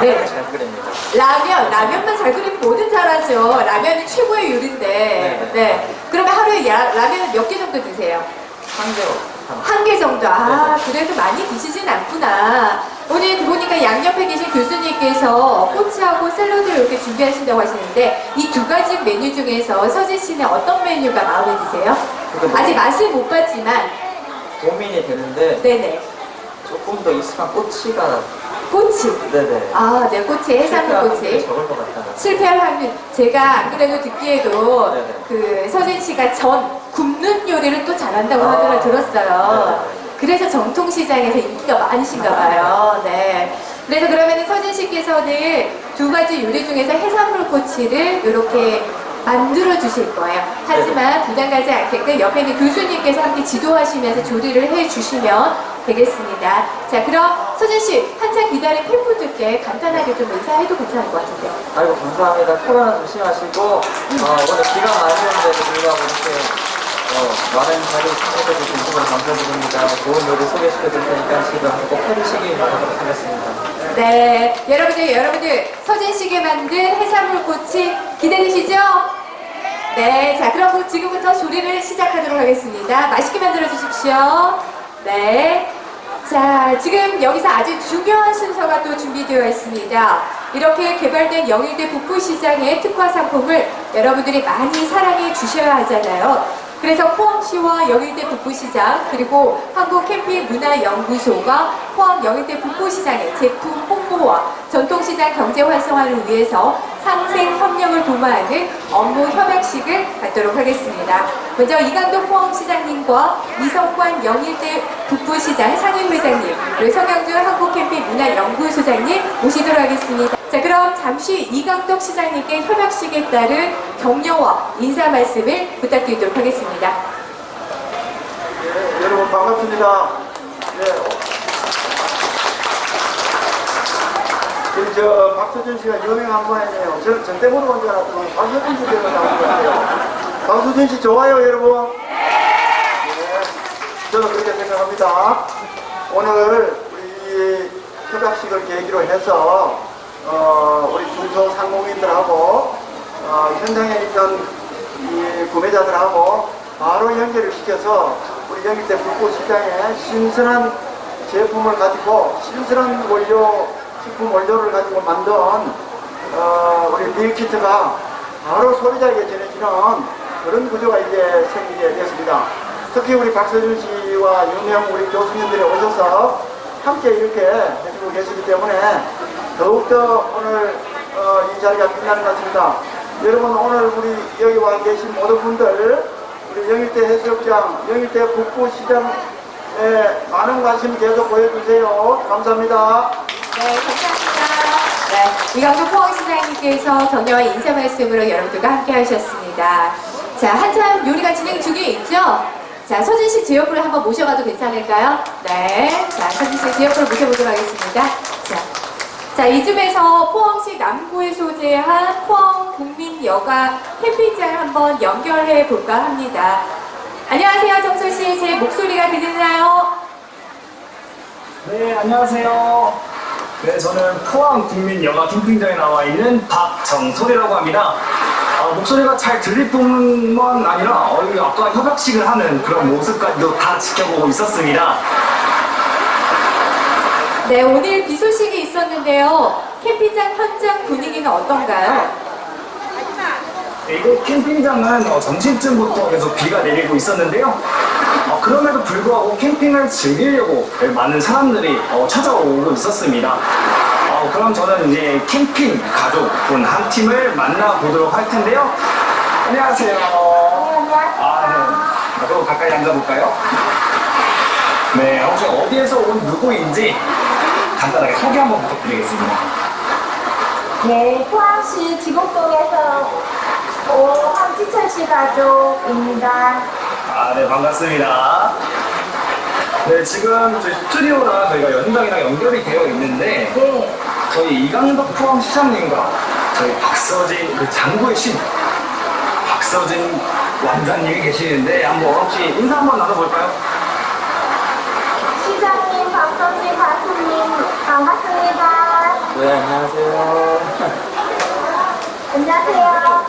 네, 라면 네. 잘 끓입니다. 라면, 라면만 잘 끓이면 뭐든 잘하죠. 라면이 최고의 요리인데. 네. 네. 그러면 하루에 야, 라면 몇 개 정도 드세요? 한 개로 한 한 개 정도. 아, 그래도 많이 드시진 않구나. 오늘 보니까 양옆에 계신 교수님께서 꼬치하고 샐러드를 이렇게 준비하신다고 하시는데 이 두 가지 메뉴 중에서 서진 씨는 어떤 메뉴가 마음에 드세요? 아직 맛을 못 봤지만, 고민이 되는데 네네. 조금 더 익숙한 꼬치가 꼬치. 네네. 아, 네, 꼬치, 해산물 꼬치. 확률이 적을 것 같아요. 실패할 확률 제가 안 그래도 듣기에도 네네. 그 서진 씨가 전 굽는 요리를 또 잘한다고 아. 하더라 들었어요. 네네. 그래서 전통시장에서 인기가 많으신가 봐요. 네. 그래서 그러면 서진 씨께서는 두 가지 요리 중에서 해산물 꼬치를 이렇게 만들어 주실 거예요. 하지만 부담 가지 않게끔 옆에 있는 교수님께서 함께 지도하시면서 조리를 해 주시면 되겠습니다. 자, 그럼 서진 씨 한참 기다린 팬분들께 간단하게 좀 인사해도 괜찮을 것 같은데요. 아이고 감사합니다. 코로나 조심하시고 어, 오늘 비가 많이 오는데도 불구하고 이렇게 어, 많은 자리 참석해 주신 정말 감사드립니다. 좋은 요리 소개시켜 드릴 테니까 지금 꼭 해주시기 바라도록 하겠습니다. 네, 여러분들, 여러분들, 서진 씨가 만든 해산물 꼬치 기대되시죠? 네, 자, 그럼 지금부터 조리를 시작하도록 하겠습니다. 맛있게 만들어 주십시오. 네. 자, 지금 여기서 아주 중요한 순서가 또 준비되어 있습니다. 이렇게 개발된 영일대 북부시장의 특화 상품을 여러분들이 많이 사랑해 주셔야 하잖아요. 그래서 포항시와 영일대 북부시장 그리고 한국캠핑문화연구소가 포항 영일대 북부시장의 제품 홍보와 전통시장 경제 활성화를 위해서 상생 협력을 도모하는 업무 협약식을 갖도록 하겠습니다. 먼저 이강도 포항시장님과 이성관 영일대 북부시장 상임회장님 그리고 성영준 한국캠핑문화연구소장님 모시도록 하겠습니다. 자 그럼 잠시 이강덕 시장님께 협약식에 따른 격려와 인사 말씀을 부탁드리도록 하겠습니다. 네, 여러분 반갑습니다. 네. 저 박수준 씨가 유명한 분이네요. 저는 전대모로 온줄 알았더니 박수준 씨 되는 나온 것 같아요. 박수준 씨 좋아요, 여러분? 네. 저는 그렇게 생각합니다. 오늘 우리 협약식을 계기로 해서 어, 우리 중소상공인들하고 어, 현장에 있던 이 구매자들하고 바로 연결을 시켜서 우리 영일대 북부시장에 신선한 제품을 가지고 신선한 원료, 식품 원료를 가지고 만든 어, 우리 밀키트가 바로 소비자에게 전해지는 그런 구조가 이제 생기게 되었습니다. 특히 우리 박서준 씨와 유명 우리 교수님들이 오셔서 함께 이렇게 해주고 계시기 때문에 더욱더 오늘 어, 이 자리가 빛나는 것 같습니다. 여러분 오늘 우리 여기 와 계신 모든 분들 우리 영일대 해수욕장, 영일대 북부시장에 많은 관심 계속 보여주세요. 감사합니다. 네, 감사합니다. 네, 이강도 포항시장님께서 격려와 인사 말씀으로 여러분들과 함께 하셨습니다. 자, 한참 요리가 진행 중에 있죠? 자, 서진 씨제 옆으로 한번 모셔봐도 괜찮을까요? 네. 자, 서진 씨제 옆으로 모셔보도록 하겠습니다. 자. 자, 이쯤에서 포항시 남구에 소재한 포항 국민여가 캠핑장을 한번 연결해 볼까 합니다. 안녕하세요, 정소 씨. 제 목소리가 들리나요? 네, 안녕하세요. 네, 저는 포항 국민 여가 캠핑장에 나와 있는 박정솔이라고 합니다. 아, 목소리가 잘 들릴 뿐만 아니라 어, 이 아까 협약식을 하는 그런 모습까지도 다 지켜보고 있었습니다. 네, 오늘 비 있었는데요. 캠핑장 현장 분위기는 어떤가요? 네, 이곳 캠핑장은 어, 점심쯤부터 계속 비가 내리고 있었는데요. 어, 그럼에도 불구하고 캠핑을 즐기려고 많은 사람들이 어, 찾아오고 있었습니다. 어, 그럼 저는 이제 캠핑 가족분 한 팀을 만나보도록 할 텐데요. 안녕하세요. 아, 네. 그럼 가까이 앉아볼까요? 네, 혹시 어디에서 온 누구인지 간단하게 소개 한번 부탁드리겠습니다. 네, 포항시 지곡동에서 온 황지철 씨 가족입니다. 아, 네, 반갑습니다. 네, 지금 저희 스튜디오랑 저희가 연장이랑 연결이 되어 있는데, 네, 저희 이강덕 포항 시장님과 저희 박서진 그 장구의 신, 박서진 원장님이 계시는데, 한번 혹시 인사 한번 나눠볼까요? 시장님, 박선진 가수님 반갑습니다. 네, 안녕하세요. 안녕하세요.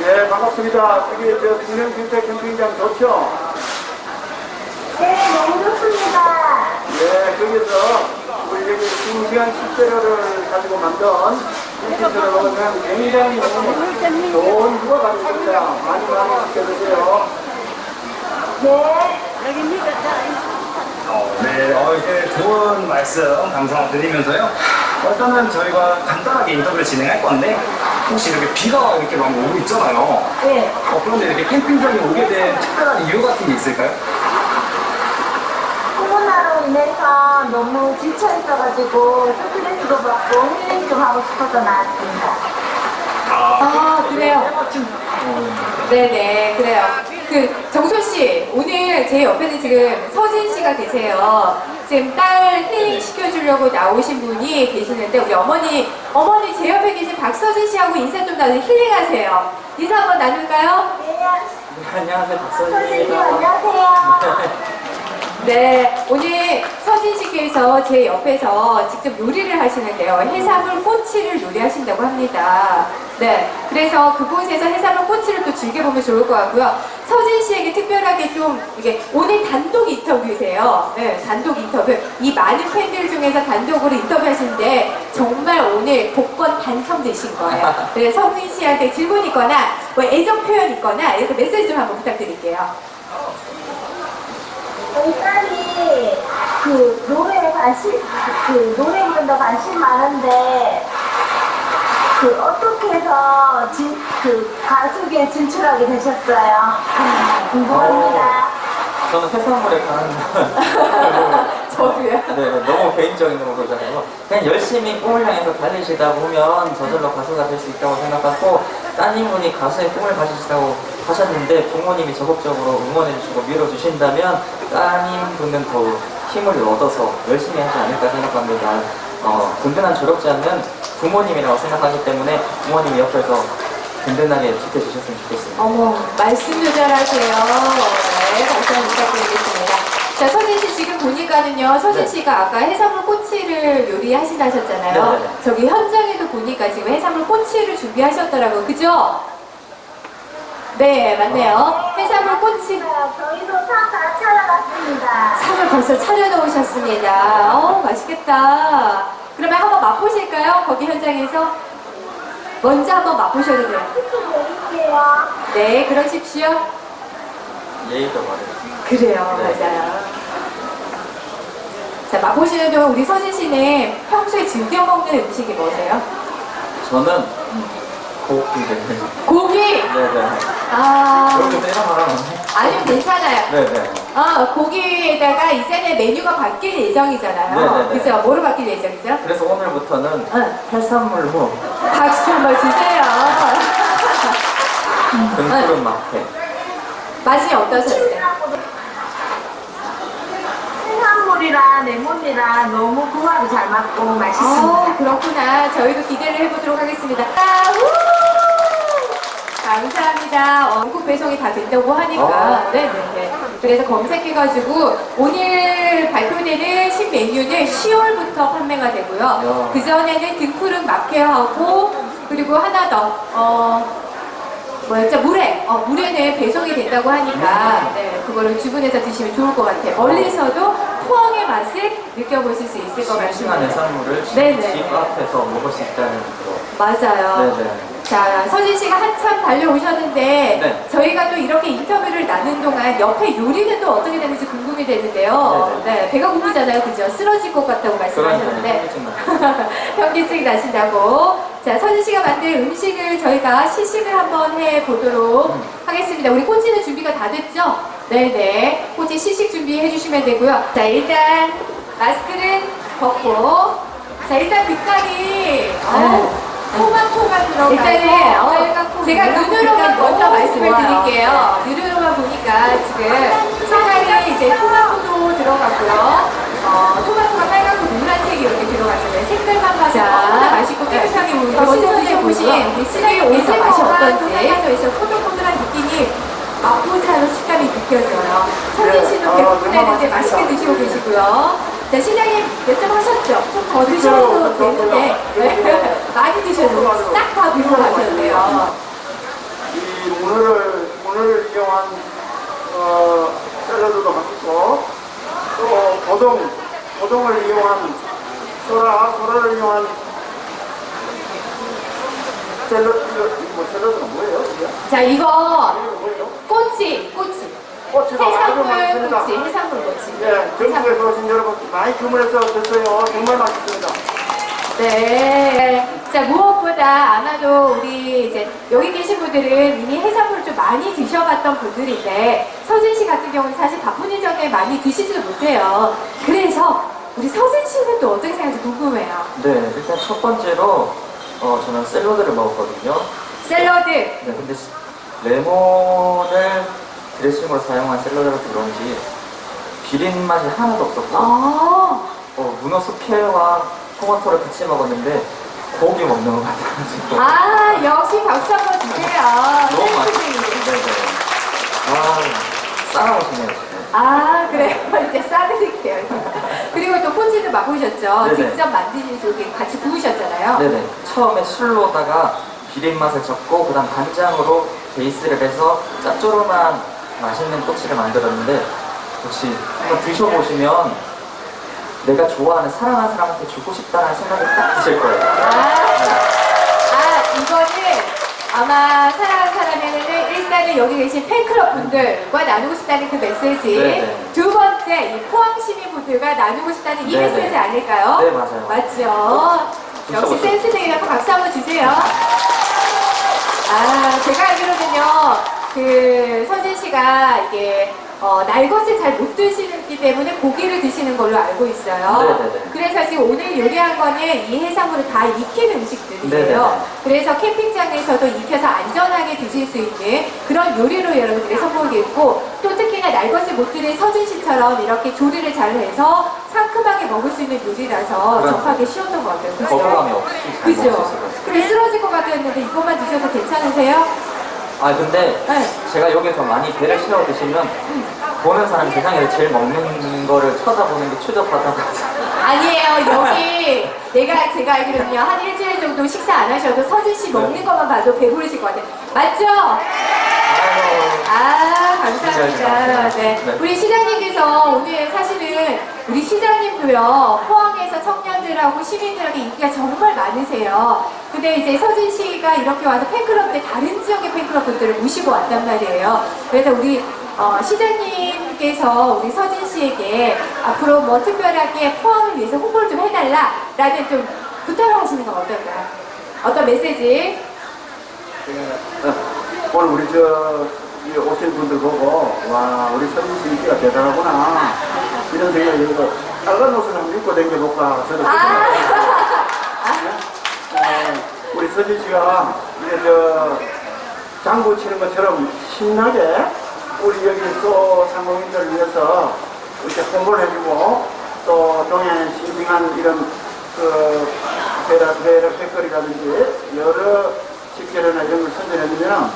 예, 반갑습니다. 여기 저 김영필대 캠핑장 좋죠? 네, 너무 좋습니다. 예, 거기서 우리 여기 싱싱한 식재료를 가지고 만든 캠핑처를 먹으면 굉장히 좋은 휴가 가족입니다. 많이 많이 지켜주세요. 네. 어, 네, 어, 이렇게 좋은 말씀 감사드리면서요. 어, 일단은 저희가 간단하게 인터뷰를 진행할 건데, 혹시 이렇게 비가 이렇게 많이 오고 있잖아요. 네. 어, 그런데 이렇게 캠핑장에 오게 된 특별한 이유 같은 게 있을까요? 코로나로 인해서 너무 지쳐 있어가지고 스트레스도 받고 힐링 좀 하고 싶어서 나왔습니다. 아, 그래요. 네네, 그래요. 그, 정소 씨, 오늘 제 옆에는 지금 서진 씨가 계세요. 지금 딸 힐링 시켜주려고 나오신 분이 계시는데, 우리 어머니, 어머니 제 옆에 계신 박서진 씨하고 인사 좀 나누 힐링하세요. 인사 한번 나눌까요? 네. 네, 안녕하세요. 박서진입니다. 안녕하세요. 네, 오늘 서진 씨께서 제 옆에서 직접 요리를 하시는데요. 해산물 꼬치를 요리하신다고 합니다. 네, 그래서 그곳에서 해산물 꼬치를 또 즐겨보면 좋을 것 같고요. 서진 씨에게 특별하게 좀 이게 오늘 단독 인터뷰세요. 네, 단독 인터뷰. 이 많은 팬들 중에서 단독으로 인터뷰하시는데 정말 오늘 복권 당첨되신 거예요. 그래서 서진 씨한테 질문 있거나 뭐 애정 표현 있거나 이렇게 메시지 좀 한번 부탁드릴게요. 저희 딸이 그 노래에 관심, 그 노래 부른다 관심 많은데 그 어떻게 해서 진, 그 가수계에 진출하게 되셨어요? 궁금합니다. 저는 해산물에 관한 저도요. 네, 너무 개인적인 거잖아요. 그냥 열심히 꿈을 향해서 달리시다 보면 저절로 가수가 될 수 있다고 생각하고 따님분이 가수의 꿈을 가지시다고 하셨는데 부모님이 적극적으로 응원해주시고 밀어주신다면 따님분은 더욱 힘을 얻어서 열심히 하지 않을까 생각합니다. 어, 든든한 조력자는 부모님이라고 생각하기 때문에 부모님이 옆에서 든든하게 지켜주셨으면 좋겠습니다. 어머, 말씀도 잘하세요. 네, 다시 한번 부탁드리겠습니다. 자, 서진 씨 지금 보니까는요, 서진 네. 씨가 아까 해산물 꼬치를 요리하신다 하셨잖아요. 네, 네, 네. 저기 현장에도 보니까 지금 해산물 꼬치를 준비하셨더라고요. 그죠? 네, 맞네요. 해산물 꼬치. 저희도 상 다 찾아갔습니다. 상을 벌써 차려놓으셨습니다. 어, 맛있겠다. 그러면 한번 맛보실까요? 거기 현장에서? 먼저 한번 맛보셔도 돼요. 드릴게요. 네, 그러십시오. 예의도 바르 그래요, 네. 맞아요. 자, 맛보시는 동안 우리 서진 씨는 평소에 즐겨 먹는 음식이 뭐세요? 저는 고기를 고기! 네네 아, 이런 말하면 아니요, 괜찮아요. 네네 어, 고기에다가 이제는 메뉴가 바뀔 예정이잖아요. 네네네. 그죠? 뭐로 바뀔 예정이죠? 그래서 오늘부터는 응. 해산물로 박수 한번 주세요. 등푸른 마켓 맛이 어떠셨어요? 해산물이랑 레몬이랑 너무 궁합이 잘 맞고 맛있습니다. 아, 그렇구나. 저희도 기대를 해보도록 하겠습니다. 아, 우! 감사합니다. 어, 한국 배송이 다 된다고 하니까. 아. 네네 네. 그래서 검색해가지고 오늘 발표되는 신메뉴는 10월부터 판매가 되고요. 야. 그전에는 등푸른 마케하고 그리고 하나 더, 어, 뭐였죠? 물회. 어, 물회는 배송이 된다고 하니까, 네, 그거를 주문해서 드시면 좋을 것 같아요. 멀리서도 포항의 맛을 느껴보실 수 있을 것 싱싱한 같습니다. 해산물을 네네. 집 앞에서 먹을 수 있다는 거 맞아요. 네네 자, 서진 씨가 한참 달려오셨는데, 네. 저희가 또 이렇게 인터뷰를 나눈 동안 옆에 요리는 또 어떻게 되는지 궁금이 되는데요. 네네. 네, 배가 고프잖아요. 그죠? 쓰러질 것 같다고 말씀하셨는데. 그러니까요 현기증 나신다고. 자, 서진 씨가 만든 음식을 저희가 시식을 한번 해 보도록 음. 하겠습니다. 우리 꼬치는 준비가 다 됐죠? 네네. 꼬치 시식 준비해 주시면 되고요. 자, 일단 마스크는 벗고. 자, 일단 빛깔이. 어우, 토마토가 들어가서 네. 일단은 어, 빨갛고 제가 눈으로만 먼저 너무 말씀을. 드릴게요. 눈으로만 보니까 지금 색깔이 이제 토마토도 들어갔고요. 어, 토마토가 빨갛고 노란색이 이렇게 들어갔어요. 색깔만 봐도 얼마나 맛있고 깨끗하게 보이고 신선해 보신. 우리 시장의 오이서 맛이 어떤지 살려져 있어 포동포동한 느낌이 맛보자로 식감이 느껴져요. 씨도 네, 어, 배고프다는데 맛있게. 드시고 계시고요. 자, 시장님 몇점 하셨죠? 좀 더 드셔도 되는데. 네. 많이 드셔도 싹 다 비우고 가셔도 돼요. 이 문어를 문어를 이용한 어, 샐러드도 맛있고 또 고동 고동을 이용한 소라 소라를 이용한 샐러드 뭐 샐러드가 뭐예요? 이게? 자, 이거 뭐예요? 꼬치, 꼬치. 아주 해산물 맛있습니다. 꼬치, 해산물 꼬치. 예, 전국에서 오신 여러분 많이 주문해서 드세요. 정말 맛있습니다. 네. 자, 무엇보다 아마도 우리 이제 여기 계신 분들은 이미 해산물을 좀 많이 드셔봤던 분들인데 서진 씨 같은 경우는 사실 바쁜 일정에 많이 드시지도 못해요. 그래서 우리 서진 씨는 또 어떻게 생각할지 궁금해요. 네, 일단 첫 번째로 어, 저는 샐러드를 먹었거든요. 샐러드. 네, 근데 스- 레몬을 드레싱으로 사용한 샐러드라 그런지 비린 맛이 하나도 없었고 아, 어, 문어 숙회와 토마토를 같이 먹었는데 고기 먹는 것 같아가지고 아 역시 박수 한번 주세요. 너무 셀프님. 맛있어요. 아, 싸나오시네요 지금. 아 그래요 이제 싸드릴게요 그리고 또 콘치도 맛보셨죠 네네. 직접 만드신 쪽에 같이 구우셨잖아요 네네. 처음에 술로다가 비린 맛을 잡고 그다음 간장으로 베이스를 해서 짭조름한 맛있는 꼬치를 만들었는데 역시 한번 드셔보시면 내가 좋아하는 사랑하는 사람한테 주고 싶다는 생각이 딱 드실 거예요. 아, 아 이거는 아마 사랑하는 사람에게는 일단은 여기 계신 팬클럽 분들과 나누고 싶다는 그 메시지 네네. 두 번째 이 포항 시민 분들과 나누고 싶다는 이 네네. 메시지 아닐까요? 네, 맞아요. 맞죠? 역시. 센스쟁이라고 박수 한번 주세요. 아, 제가 알기로는요, 그, 서진 씨가 이게, 어, 날것을 잘 못 드시기 때문에 고기를 드시는 걸로 알고 있어요. 네네네. 그래서 지금 오늘 요리한 거는 이 해산물을 다 익힌 음식들이에요. 네네네. 그래서 캠핑장에서도 익혀서 안전하게 드실 수 있는 그런 요리로 여러분들이 선보이겠고, 또 특히나 날것을 못 드는 서진 씨처럼 이렇게 조리를 잘 해서 상큼하게 먹을 수 있는 요리라서 그럼요. 접하기 쉬웠던 것 같아요. 그죠? 거부감이 없이 잘 먹을 수 그죠? 있을 것 같아요. 그래 쓰러질 것 같았는데 이것만 드셔도 괜찮으세요? 아 근데 네. 제가 여기서 많이 배를 채워 드시면 보는 사람 세상에서 제일 먹는 거를 쳐다보는 게 추접하다고 아니에요. 여기 내가 제가 알기로는요 한 일주일 정도 식사 안 하셔도 서진 씨 먹는 것만 봐도 배부르실 것 같아요. 맞죠? 아유 아 감사합니다. 네. 네. 우리 시장님께서 오늘 사실은 우리 시장님도요 포항에서 청년들하고 시민들에게 인기가 정말 많으세요. 근데 이제 서진 씨가 이렇게 와서 팬클럽 때 다른 지역의 팬클럽 분들을 모시고 왔단 말이에요. 그래서 우리 어, 시장님께서 우리 서진 씨에게 앞으로 뭐 특별하게 포항을 위해서 홍보를 좀 해달라라는 좀 부탁을 하시는 건 어떨까요? 어떤 메시지? 예, 오늘 우리 저, 이 오신 분들 보고, 와, 우리 서진 씨 인기가 대단하구나. 이런 생각이 들고, 빨간 옷을 한번 입고. 저도 그 아, 예, 우리 서진 씨가 이제 저, 장구 치는 것처럼 신나게 우리 여기 또 상공인들을 위해서 이렇게 홍보를 해주고 또 동해안 싱싱한 이런 그 회라, 회라 백거리라든지 여러 식재료나 이런 걸 선전해주면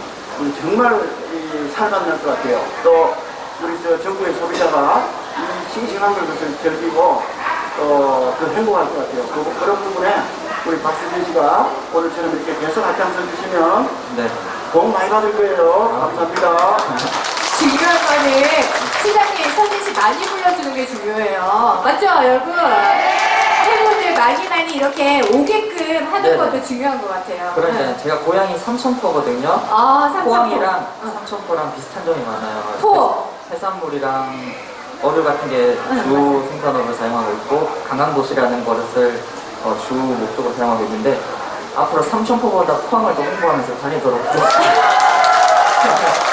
정말 이 살맛날 것 같아요. 또 우리 저 전국의 소비자가 이 싱싱한 것을 즐기고 또더 행복할 것 같아요. 그, 그런 부분에 우리 박수진 씨가 오늘처럼 이렇게 계속 앞장서 주시면 네. 복 많이 받을 거예요. 감사합니다. 중요한 거는 시장님 서진 씨 많이 불러주는 게 중요해요. 맞죠, 여러분? 팬분들 많이 많이 이렇게 오게끔 하는 네네. 것도 중요한 것 같아요. 그러니까 네. 제가 고향이 삼천포거든요. 아, 삼천포. 포항이랑 어. 삼천포랑 비슷한 점이 많아요. 포. 해산물이랑 어류 같은 게 주. 생산업을 사용하고 있고 관광도시라는 것을 어, 주 목적으로 사용하고 있는데 앞으로 삼천포보다 포항을 더 홍보하면서 다니도록 하겠습니다.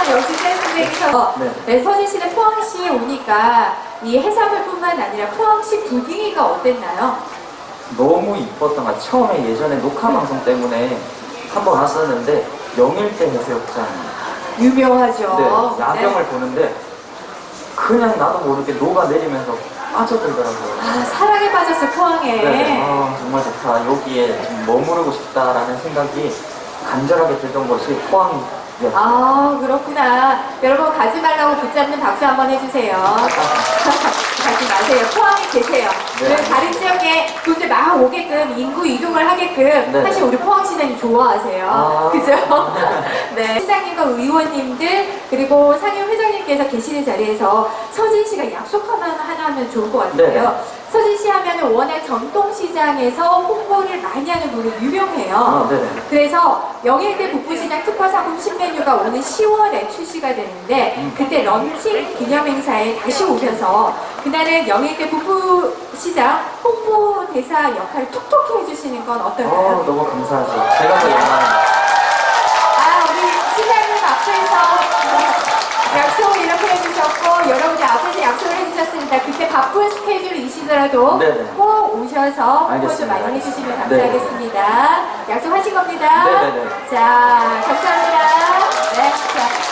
아, 역시 센스쟁이셔. 네. 네, 서진 씨는 포항시 오니까 이 해산물뿐만 아니라 포항시 분위기가 어땠나요? 너무 이뻤던 것 같아요. 처음에 예전에 녹화 방송 때문에 한 번 왔었는데 영일대 해수욕장 유명하죠. 네, 야경을 보는데 그냥 나도 모르게 녹아내리면서 빠져들더라고요. 아, 사랑에 빠졌어, 포항에. 네, 아, 정말 좋다. 여기에 좀 머무르고 싶다라는 생각이 간절하게 들던 것이 포항 네. 아, 그렇구나. 여러분, 가지 말라고 붙잡는 박수 한번 해주세요. 가지 마세요. 포항에 계세요. 네. 왜 다른 지역에 분들 막 오게끔 인구 이동을 하게끔 네. 사실 우리 포항시장님 좋아하세요. 아. 그죠? 네. 시장님과 의원님들 그리고 상임 회장님께서 계시는 자리에서 서진 씨가 약속 하나 하나 하면 좋을 것 같아요. 네. 서진 씨 하면은 워낙 전통시장에서 홍보를 많이 하는 분으로 유명해요. 아, 네네. 그래서 영일대 북부시장 특화 상품 신메뉴가 오는 10월에 출시가 되는데 음. 그때 런칭 기념행사에 다시 오셔서 그날은 영일대 북부시장 홍보 대사 역할을 톡톡히 해주시는 건 어, 어떨까요? 너무 감사하죠. 제가 더 영광입니다. 아 우리 시장님 앞에서 이렇게 해주셨고 여러분들 앞에서 약속을 해주셨습니다. 그때 바쁜 스케줄이시더라도 네네. 꼭 오셔서 홍보 좀 알겠습니다. 많이 해주시면 네. 감사하겠습니다. 약속하신 겁니다. 네네네. 자 감사합니다. 네. 자,